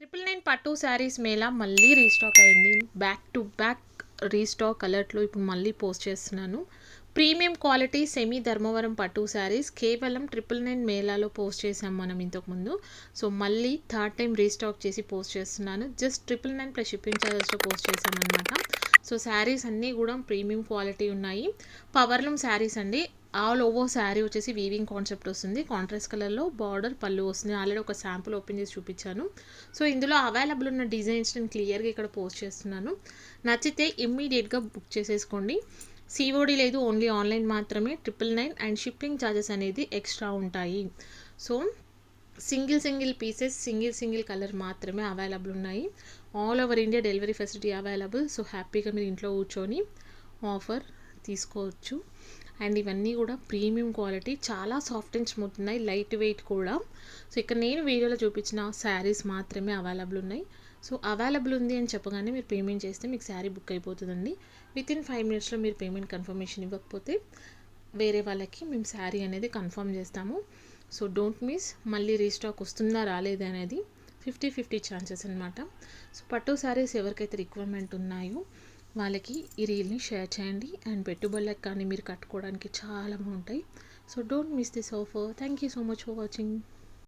Triple nine పట్టు శారీస్ మేళ మళ్ళీ restock అయింది. బ్యాక్ టు బ్యాక్ రీస్టాక్ అలర్ట్లో ఇప్పుడు మళ్ళీ పోస్ట్ చేస్తున్నాను. ప్రీమియం క్వాలిటీ సెమీ ధర్మవరం పట్టు శారీస్ కేవలం ట్రిపుల్ నైన్ మేళాలో పోస్ట్ చేసాం మనం ఇంతకుముందు సో మళ్ళీ థర్డ్ టైం రీస్టాక్ చేసి పోస్ట్ చేస్తున్నాను. Just triple nine plus shipping ఛార్జెస్లో post చేసామన్నమాట సో శారీస్ అన్నీ కూడా ప్రీమియం క్వాలిటీ ఉన్నాయి. పవర్లూమ్ శారీస్ అండి. ఆల్ ఓవర్ శారీ వచ్చేసి వీవింగ్ కాన్సెప్ట్ వస్తుంది. కాంట్రాస్ట్ కలర్లో బార్డర్ పళ్ళు వస్తుంది. ఆల్రెడీ ఒక శాంపుల్ ఓపెన్ చేసి చూపించాను. సో ఇందులో అవైలబుల్ ఉన్న డిజైన్స్ నేను క్లియర్గా ఇక్కడ పోస్ట్ చేస్తున్నాను. నచ్చితే ఇమ్మీడియట్గా బుక్ చేసేసుకోండి. సిఓడి లేదు ఓన్లీ ఆన్లైన్ మాత్రమే. Triple nine and shipping charges అనేది ఎక్స్ట్రా ఉంటాయి. So single single pieces single single colour మాత్రమే అవైలబుల్ ఉన్నాయి. All over India delivery facility available so హ్యాపీగా మీరు ఇంట్లో కూర్చొని ఆఫర్ తీసుకోవచ్చు. అండ్ ఇవన్నీ కూడా ప్రీమియం క్వాలిటీ చాలా సాఫ్ట్ అండ్ స్మూత్ ఉన్నాయి లైట్ వెయిట్ కూడా. సో ఇక్కడ నేను వీడియోలో చూపించిన శారీస్ మాత్రమే అవైలబుల్ ఉన్నాయి. సో అవైలబుల్ ఉంది అని చెప్పగానే మీరు పేమెంట్ చేస్తే మీకు శారీ బుక్ అయిపోతుందండి. విత్ ఇన్ ఫైవ్ మినిట్స్లో మీరు పేమెంట్ కన్ఫర్మేషన్ ఇవ్వకపోతే వేరే వాళ్ళకి మేము శారీ అనేది కన్ఫర్మ్ చేస్తాము. సో డోంట్ మిస్ మళ్ళీ రీస్టాక్ వస్తుందా రాలేదా అనేది ఫిఫ్టీ ఫిఫ్టీ ఛాన్సెస్ అనమాట సో పట్టు శారీస్ ఎవరికైతే రిక్వైర్మెంట్ ఉన్నాయో వాళ్ళకి ఈ రీల్ని షేర్ చేయండి. అండ్ పెట్టుబడులకు కానీ మీరు కట్టుకోవడానికి చాలా బాగుంటాయి. So don't miss this offer. Thank you so much for watching.